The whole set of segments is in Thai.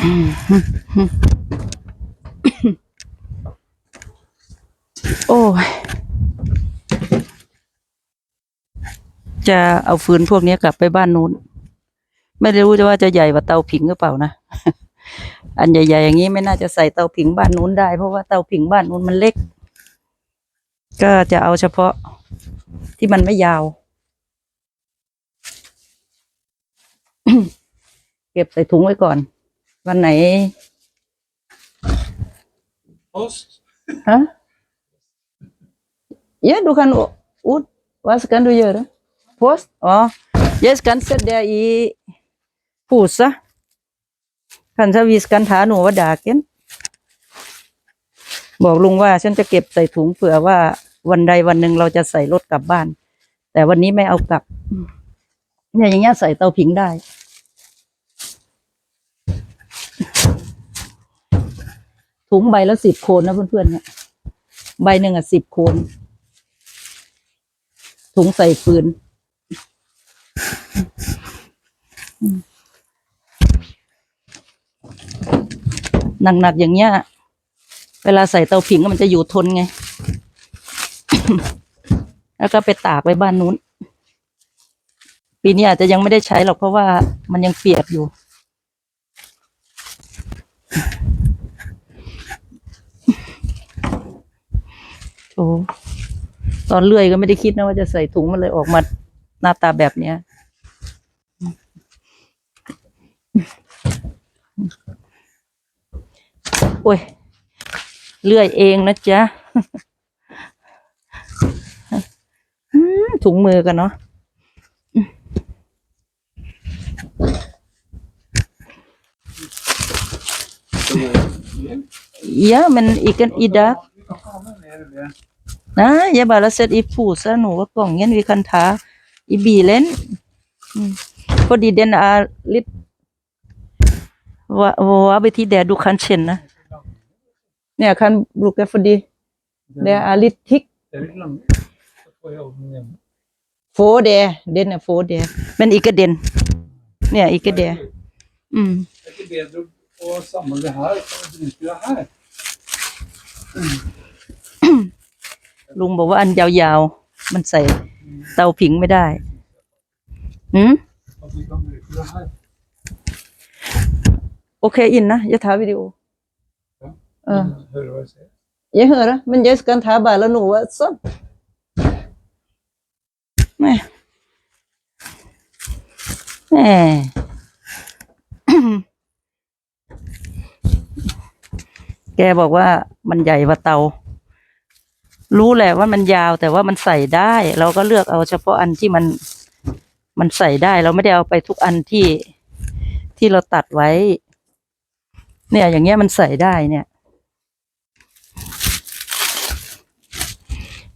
โอ้ยจะเอาฟืนพวกนี้กลับไปบ้านนู้น ไม่รู้จะว่าจะใหญ่กว่าเตาผิงหรือเปล่านะ อันใหญ่ๆอย่างนี้ไม่น่าจะใส่เตาผิงบ้านนู้นได้ เพราะว่าเตาผิงบ้านนู้นมันเล็ก ก็จะเอาเฉพาะที่มันไม่ยาว เก็บใส่ถุงไว้ก่อน วันไหน Post. Huh? Ja, du kan u- ut. Vad kan du göra? Post? Ja. Jag ska sätta i påse. Kanske vi ska ta några dagen. บอกลุงว่าฉันจะเก็บใส่ถุงเผื่อว่าวันใดวันหนึ่งเราจะใส่รถกลับบ้าน แต่วันนี้ไม่เอากลับเนี่ยอย่างเงี้ยใส่เตาผิงได้ ถุงใบละสิบโคนนะเพื่อนๆเนี่ยใบหนึ่งอะสิบโคนถุงใส่ฟืน หนักๆอย่างเงี้ย เวลาใส่เตาผิงมันจะอยู่ทนไง แล้วก็ไปตากไว้บ้านนู้น ปีนี้อาจจะยังไม่ได้ใช้หรอกเพราะว่ามันยังเปียกอยู่ อ้ตอนเลื่อยก็ไม่ได้คิดนะว่าจะใส่ถุงมันเลยออกมาหน้าตาแบบเนี้ยโอ้ย เลื่อยเองนะจ๊ะอืมถุงมือกันเนาะ Ja, men นะยาบาลเซตอีผูซะหนูว่ากล่องเงี้ยวิคันทาอีบีเล่นพอดีเดนอาลิตว่าว่าไปที่แดดดูคันเชนนะเนี่ยคันบลูกแกฟดีเดอาลิทิกโฟเดเดนอะโฟเดมันอีกเดนเนี่ยอีกเดอืม Det ลุงบอกว่าอันยาวๆ มันใส่เตาผิงไม่ได้หืมโอเคอินนะยะถาวิดีโอเออ Jag höra, men jag ska inte ha bara något så. Nej. Nej. แกบอกว่ามันใหญ่กว่าเตา รู้แหละว่ามันยาวแต่ว่ามันใส่ได้ เราก็เลือกเอาเฉพาะอันที่มันมันใส่ได้ เราไม่ได้เอาไปทุกอันที่ที่เราตัดไว้ เนี่ย อย่างเงี้ยมันใส่ได้เนี่ย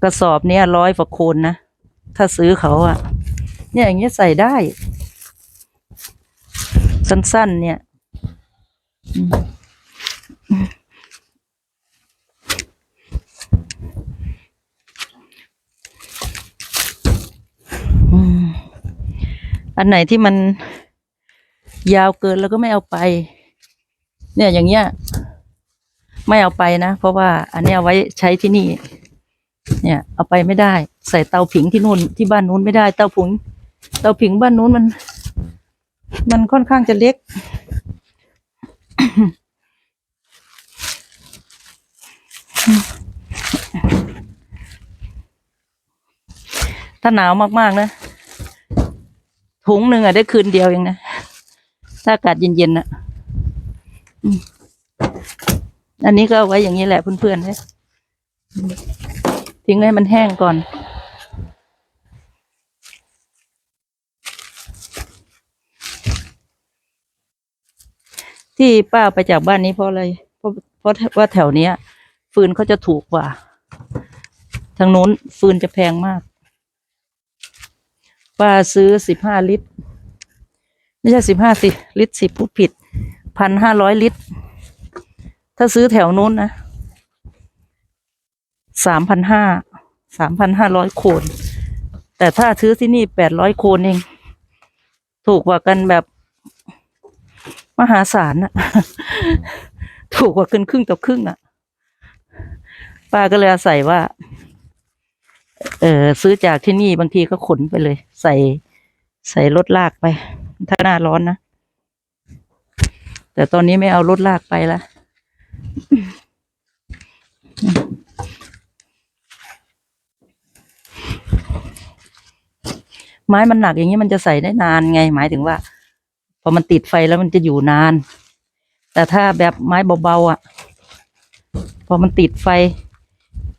กระสอบเนี่ยร้อยกว่าโคนนะ ถ้าซื้อเขาอะเนี่ยอย่างเงี้ยใส่ได้ สั้นๆ เนี่ยอืมอืม อันไหนที่มันยาวเกินแล้วก็ไม่เอาไป เนี่ยอย่างเงี้ย ไม่เอาไปนะ เพราะว่าอันเนี้ยเอาไว้ใช้ที่นี่ เนี่ย เอาไปไม่ได้ ใส่เตาผิงที่นู่นที่บ้านนู้นไม่ได้เตาผิงเตาผิงบ้านนู้นมัน มันค่อนข้างจะเล็ก ถ้าหนาวมากๆนะ ถุงหนึ่งอะได้คืนเดียวเองนะ ถ้าอากาศเย็นๆนะอันนี้ก็ไว้อย่างนี้แหละเพื่อนๆนี่ทิ้งให้มันแห้งก่อนที่ป้าไปจากบ้านนี้เพราะอะไร เพราะเพราะว่าแถวเนี้ย ฟืนเขาจะถูกกว่า ทางโน้นฟืนจะแพงมาก ป้าซื้อสิบห้าลิตร ไม่ใช่สิบห้าสิลิตรสิพูดผิดพันห้าร้อยลิตร ถ้าซื้อแถวนู้นนะสามพันห้าสามพันห้าร้อยโคน แต่ถ้าซื้อที่นี่แปดร้อยโคนเอง ถูกกว่ากันแบบมหาศาลนะถูกกว่ากินครึ่งต่อครึ่งอะป้าก็เลยอาศัยว่า เออซื้อจากที่นี่บางทีก็ขนไปเลย ใส่ใส่รถลากไป ถ้าหน้าร้อนนะ แต่ตอนนี้ไม่เอารถลากไปละไม้มันหนักอย่างนี้มันจะใส่ได้นานไง หมายถึงว่าพอมันติดไฟแล้วมันจะอยู่นาน แต่ถ้าแบบไม้เบาๆอะ พอมันติดไฟ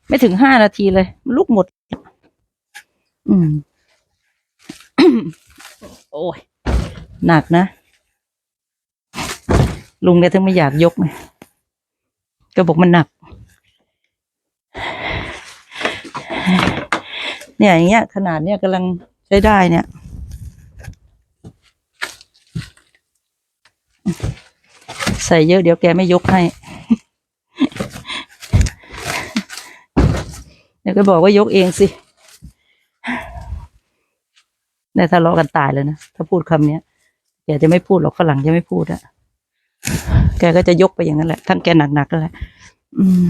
ไม่ถึงห้านาทีเลย ลุกหมด อืม โอ้ย หนักนะ ลุงแกถึงไม่อยากยกไงก็บอกมันหนัก เนี่ยอย่างเงี้ย ขนาดเนี้ยกำลังใช้ได้เนี่ย ใส่เยอะเดี๋ยวแกไม่ยกให้ เดี๋ยวก็บอกว่ายกเองสิ เนี่ยทะเลาะกันตายเลยนะถ้าพูดคำเนี้ยแกจะไม่พูดหรอกฝรั่งจะไม่พูดอะแกก็จะยกไปอย่างนั้นแหละทั้งแกหนักๆก็แหละอืม